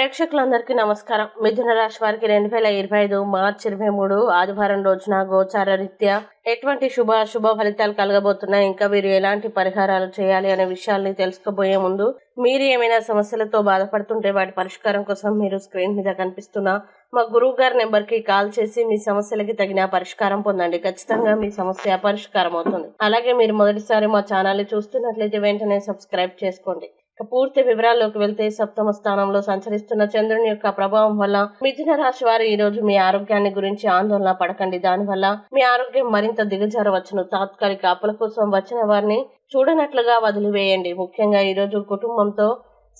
ప్రేక్షకులందరికీ నమస్కారం. మిథున రాశి వారికి రెండు వేల ఇరవై ఐదు మార్చి ఇరవై మూడు ఆదివారం రోజున గోచార రీత్యా ఎటువంటి శుభ అశుభ ఫలితాలు కలగబోతున్నాయి? ఇంకా మీరు ఎలాంటి పరిహారాలు చేయాలి అనే విషయాల్ని తెలుసుకోబోయే ముందు మీరు ఏమైనా సమస్యలతో బాధపడుతుంటే వాటి పరిష్కారం కోసం మీరు స్క్రీన్ మీద కనిపిస్తున్న మా గురువు గారి నెంబర్కి కాల్ చేసి మీ సమస్యలకి తగిన పరిష్కారం పొందండి. ఖచ్చితంగా మీ సమస్య పరిష్కారం అవుతుంది అలాగే మీరు మొదటిసారి మా ఛానల్ని చూస్తున్నట్లయితే వెంటనే సబ్స్క్రైబ్ చేసుకోండి. పూర్తి వివరాల్లోకి వెళ్తే సప్తమ స్థానంలో సంచరిస్తున్న చంద్రుని యొక్క ప్రభావం వల్ల మిథున రాశి వారు ఈ రోజు మీ ఆరోగ్యాన్ని గురించి ఆందోళన పడకండి. దానివల్ల మీ ఆరోగ్యం మరింత దిగజారవచ్చును. తాత్కాలిక అప్పుల కోసం వచ్చిన వారిని చూడనట్లుగా వదిలివేయండి. ముఖ్యంగా ఈ రోజు కుటుంబంతో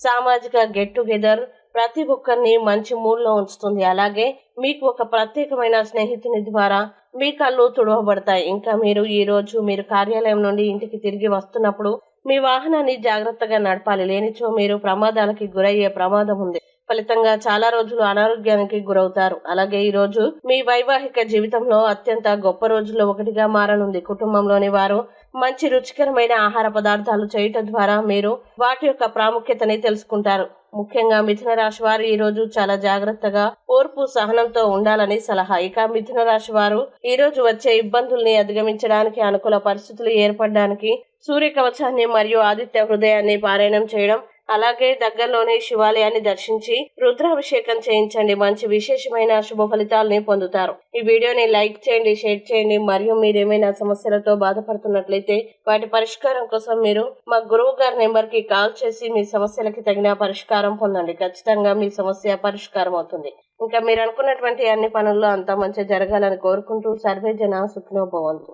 సామాజిక గెట్ టుగెదర్ ప్రతి ఒక్కరిని మంచి మూడ్లో ఉంచుతుంది. అలాగే మీకు ఒక ప్రత్యేకమైన స్నేహితుని ద్వారా మీ కళ్ళు తుడవబడతాయి. ఇంకా మీరు ఈ రోజు మీరు కార్యాలయం నుండి ఇంటికి తిరిగి వస్తున్నప్పుడు మీ వాహనాన్ని జాగ్రత్తగా నడపాలి. లేనిచో మీరు ప్రమాదాలకి గురయ్యే ప్రమాదం ఉంది. ఫలితంగా చాలా రోజులు అనారోగ్యానికి గురవుతారు. అలాగే ఈ రోజు మీ వైవాహిక జీవితంలో అత్యంత గొప్ప రోజుల్లో ఒకటిగా మారనుంది. కుటుంబంలోని వారు మంచి రుచికరమైన ఆహార పదార్థాలు చేయటం ద్వారా మీరు వాటి యొక్క ప్రాముఖ్యతని తెలుసుకుంటారు. ముఖ్యంగా మిథున రాశి వారు ఈ రోజు చాలా జాగ్రత్తగా ఓర్పు సహనంతో ఉండాలని సలహా. ఇక మిథున రాశి వారు ఈ రోజు వచ్చే ఇబ్బందుల్ని అధిగమించడానికి అనుకూల పరిస్థితులు ఏర్పడడానికి సూర్య కవచాన్ని మరియు ఆదిత్య హృదయాన్ని పారాయణం చేయడం అలాగే దగ్గరలోని శివాలయాన్ని దర్శించి రుద్రాభిషేకం చేయించండి. మంచి విశేషమైన శుభ ఫలితాలని పొందుతారు. ఈ వీడియోని లైక్ చేయండి షేర్ చేయండి. మరియు మీరేమైనా సమస్యలతో బాధపడుతున్నట్లయితే వాటి పరిష్కారం కోసం మీరు మా గురువు గారి నెంబర్కి కాల్ చేసి మీ సమస్యలకి తగిన పరిష్కారం పొందండి. ఖచ్చితంగా మీ సమస్య పరిష్కారం అవుతుంది. ఇంకా మీరు అనుకున్నటువంటి అన్ని పనుల్లో అంతా మంచి జరగాలని కోరుకుంటూ సర్వే జన సుఖినోభవంతు